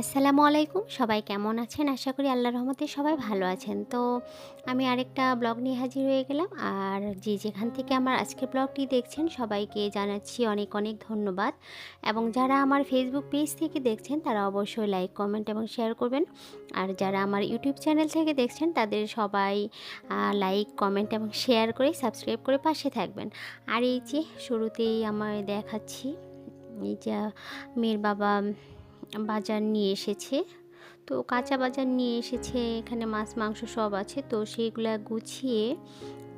আসসালামু আলাইকুম। সবাই কেমন আছেন? আশা করি আল্লাহর রহমতে সবাই ভালো আছেন। তো আমি আরেকটা ব্লগ নিয়ে হাজির হয়ে গেলাম। আর যে যেখান থেকে আমার আজকের ব্লগটি দেখছেন, সবাইকে জানাচ্ছি অনেক অনেক ধন্যবাদ। এবং যারা আমার ফেসবুক পেজ থেকে দেখছেন, তারা অবশ্যই লাইক কমেন্ট এবং শেয়ার করবেন। আর যারা আমার ইউটিউব চ্যানেল থেকে দেখছেন, তাদের সবাই লাইক কমেন্ট এবং শেয়ার করে সাবস্ক্রাইব করে পাশে থাকবেন। আর এই যে শুরুতেই আমার দেখাচ্ছি, এই যে মেয়ের বাবা বাজার নিয়ে এসেছে। তো কাঁচা বাজার নিয়ে এসেছে, এখানে মাছ, মাংস সব আছে। তো সেইগুলা গুছিয়ে,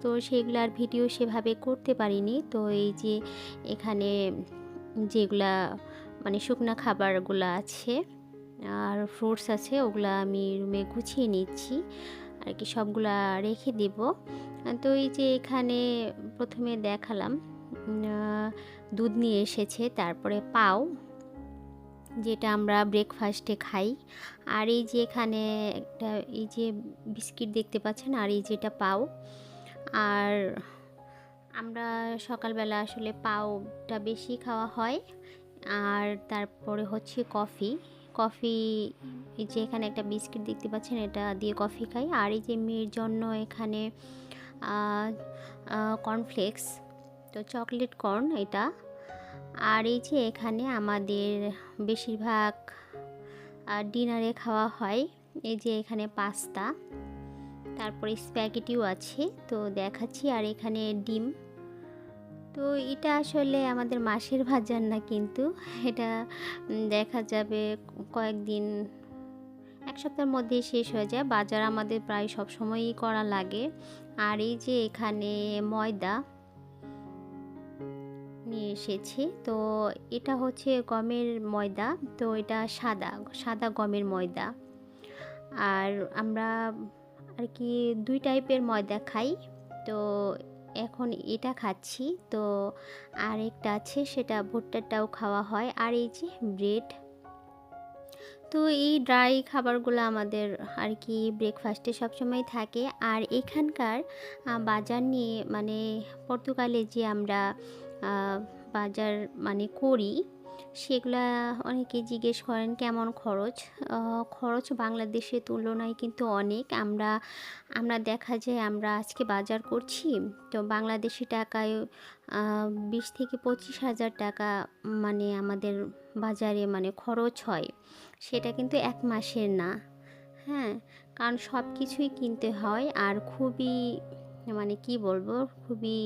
তো সেগুলার ভিডিও সেভাবে করতে পারিনি। তো এই যে এখানে যেগুলা মানে শুকনা খাবারগুলো আছে আর ফ্রুটস আছে, ওগুলা আমি রুমে গুছিয়ে নিচ্ছি। আর কি সবগুলা রেখে দেব। তো এই যে এখানে প্রথমে দেখালাম দুধ নিয়ে এসেছে, তারপরে পাও। যেটা আমরা ব্রেকফাস্টে খাই। আর এই যে এখানে একটা, এই যে বিস্কিট দেখতে পাচ্ছেন, আর এই যেটা পাও। আর আমরা সকালবেলা আসলে পাওটা বেশি খাওয়া হয়। আর তারপরে হচ্ছে কফি কফি এই যে এখানে একটা বিস্কিট দেখতে পাচ্ছেন, এটা দিয়ে কফি খাই। আর এই যে মেয়ের জন্য এখানে কর্নফ্লেক্স তো চকলেট কর্ন এটা। আর এই যে এখানে আমাদের বেশিরভাগ ডিনারে খাওয়া হয়। এই যে এখানে পাস্তা, তারপরে স্প্যাগেটিও আছে, তো দেখাচ্ছি। আর এখানে ডিম। তো এটা আসলে আমাদের মাসের ভাজার না কিন্তু, এটা দেখা যাবে কয়েকদিন, এক সপ্তাহের মধ্যে শেষ হয়ে যায়। বাজার আমাদের প্রায় সব সময়ই করা লাগে। আর এই যে এখানে ময়দা নিয়ে এসেছি। তো এটা হচ্ছে গমের ময়দা। তো এটা সাদা সাদা গমের ময়দা। আর আমরা আর কি দুই টাইপের ময়দা খাই। তো এখন এটা খাচ্ছি। তো আরেকটা আছে, সেটা ভুট্টাটাও খাওয়া হয়। আর এই যে ব্রেড। তো এই ড্রাই খাবারগুলো আমাদের আর কি ব্রেকফাস্টে সবসময় থাকে। আর এখানকার বাজার নিয়ে মানে পর্তুগালে যে আমরা বাজার মানে করি, সেগুলা অনেকে জিজ্ঞেস করেন কেমন খরচ? খরচ বাংলাদেশের তুলনায় কিন্তু অনেক। আমরা আমরা দেখা যায় আমরা আজকে বাজার করছি, তো বাংলাদেশি টাকায় বিশ থেকে পঁচিশ হাজার টাকা মানে আমাদের বাজারে মানে খরচ হয়। সেটা কিন্তু এক মাসের না। হ্যাঁ কারণ সব কিছুই কিনতে হয় আর খুবই মানে কি বলব, খুবই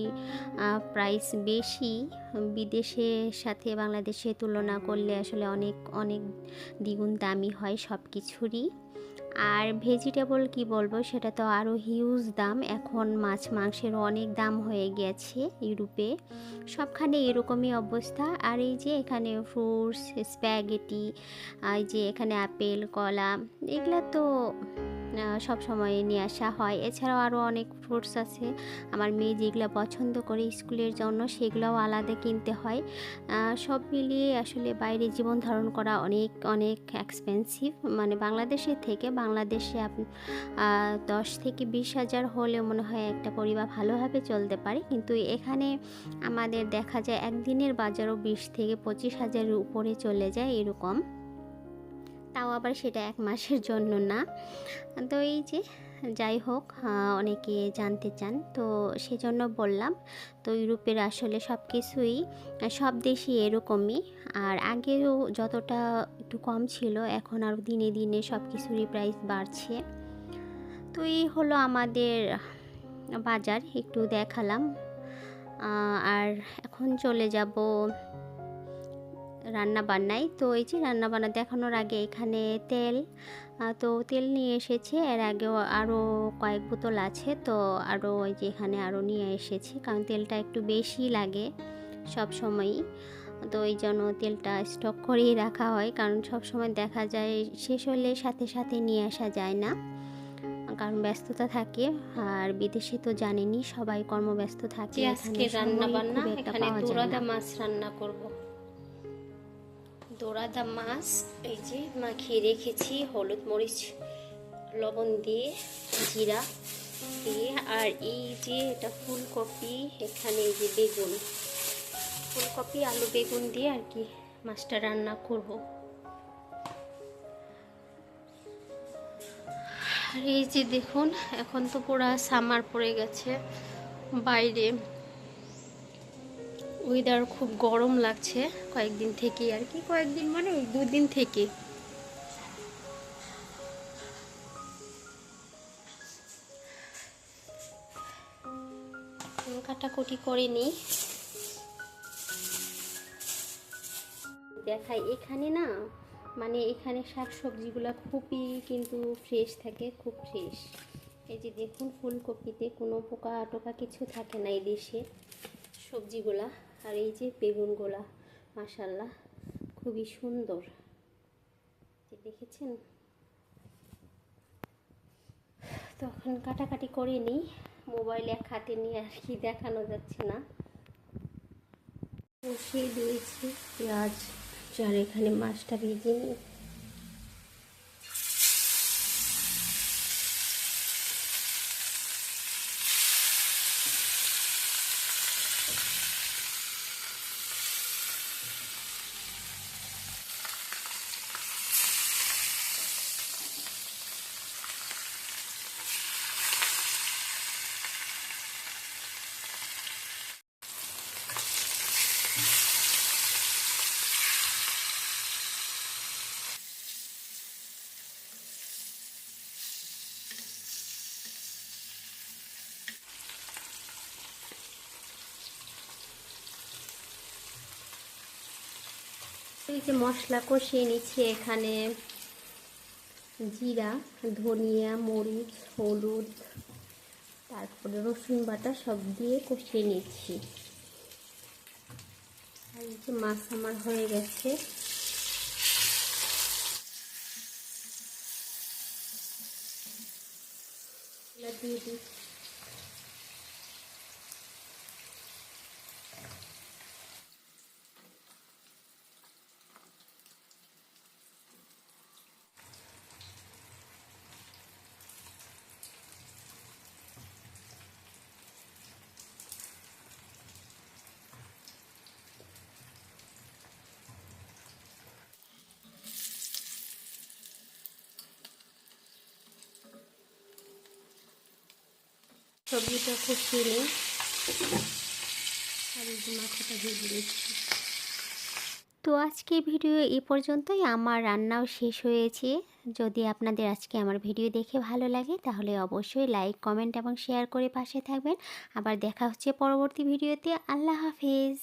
প্রাইস বেশি। বিদেশের সাথে বাংলাদেশে তুলনা করলে আসলে অনেক অনেক দ্বিগুণ দামি হয় সব কিছুরই আর ভেজিটেবল কি বলব, সেটা তো আরও হিউজ দাম। এখন মাছ, মাংসের অনেক দাম হয়ে গেছে ইউরোপে। সবখানে এরকমই অবস্থা। আর এই যে এখানে ফ্রুটস স্প্যাগেটি এই যে এখানে আপেল, কলা, এগুলো তো সব সময় নিয়ে আসা হয়। এছাড়াও আরও অনেক ফ্রুটস আছে। আমার মেয়ে যেগুলো পছন্দ করে স্কুলের জন্য সেগুলোও আলাদা কিনতে হয়। সব মিলিয়ে আসলে বাইরে জীবন ধারণ করা অনেক অনেক এক্সপেন্সিভ মানে বাংলাদেশের থেকে, বাংলাদেশে দশ থেকে বিশ হাজার হলে মনে হয় একটা পরিবার ভালোভাবে চলতে পারে। কিন্তু এখানে আমাদের দেখা যায় একদিনের বাজারও বিশ থেকে পঁচিশ হাজারের উপরে চলে যায় এরকম। তাও আবার সেটা এক মাসের জন্য না। তো এই যে, যাই হোক অনেকে জানতে চান, তো সেজন্য বললাম, তো ইউরোপের আসলে সব কিছুই সব দেশই এরকমই। আর আগেও যতটা একটু কম ছিল, এখন আরও দিনে দিনে সব কিছুরই প্রাইস বাড়ছে। তো এই হলো আমাদের বাজার, একটু দেখালাম। আর এখন চলে যাব রান্না বান্নায় তো এই যে রান্না বান্না দেখানোর আগে এখানে তেল তো তেল নিয়ে এসেছে। এর আগেও আরও কয়েক বোতল আছে। তো আরও ওই যে এখানে আরও নিয়ে এসেছি। কারণ তেলটা একটু বেশি লাগে সব সময়ই তো এই জন্য তেলটা স্টক করেই রাখা হয়। কারণ সব সময় দেখা যায় শেষ হলে সাথে সাথে নিয়ে আসা যায় না। কারণ ব্যস্ততা থাকে। আর বিদেশে তো জানেনি সবাই কর্মব্যস্ত থাকে। আজকে রান্না বান্না এখানে দোরাদা মাছ রান্না করব। দোরাদা মাছ, এই যে মাখিয়ে রেখেছি, হলুদ মরিচ, লবণ দিয়ে, জিরা দিয়ে, আর এই যে এটা ফুলকপি, এখানে এই যে বেগুন। ফুলকপি, আলু, বেগুন দিয়ে আর কি মাছটা রান্না করব। আর এই যে দেখুন, এখন তো পুরা সামার পড়ে গেছে, বাইরে ওয়েদার খুব গরম লাগছে কয়েকদিন থেকে আর কি, কয়েকদিন মানে ওই দুদিন থেকে কাটাকুটি করে দেখাই, এখানে না মানে এখানে শাক সবজিগুলো খুবই কিন্তু ফ্রেশ থাকে, খুব ফ্রেশ এই যে দেখুন, ফুলকপিতে কোনো পোকা টোকা কিছু থাকে না এই দেশে সবজিগুলা। আর এই যে বেগুন গোলা মাসাল্লাহ খুবই সুন্দর। দেখেছেন? তখন কাটাকাটি করে নিই, মোবাইল এক হাতে নিয়ে আর কি দেখানো যাচ্ছে না। বসিয়ে দিয়েছি, পেঁয়াজ, যার এখানে মাছটা ভেজে নিই। এই যে মশলা কষিয়ে নিচ্ছি এখানে। জিরা, ধনিয়া, মরিচ, হলুদ, তারপরে রসুন বাটা সব দিয়ে কষিয়ে নিচ্ছি। আর এই যে মাছ আমার হয়ে গেছে। দিয়ে দিই সবজিটা খুব এই মাথাটা ভেজে দিয়েছি। তো আজকে ভিডিও এ পর্যন্তই। আমার রান্নাও শেষ হয়েছে। যদি আপনাদের আজকে আমার ভিডিও দেখে ভালো লাগে, তাহলে অবশ্যই লাইক, কমেন্ট এবং শেয়ার করে পাশে থাকবেন। আবার দেখা হচ্ছে পরবর্তী ভিডিওতে। আল্লাহ হাফেজ।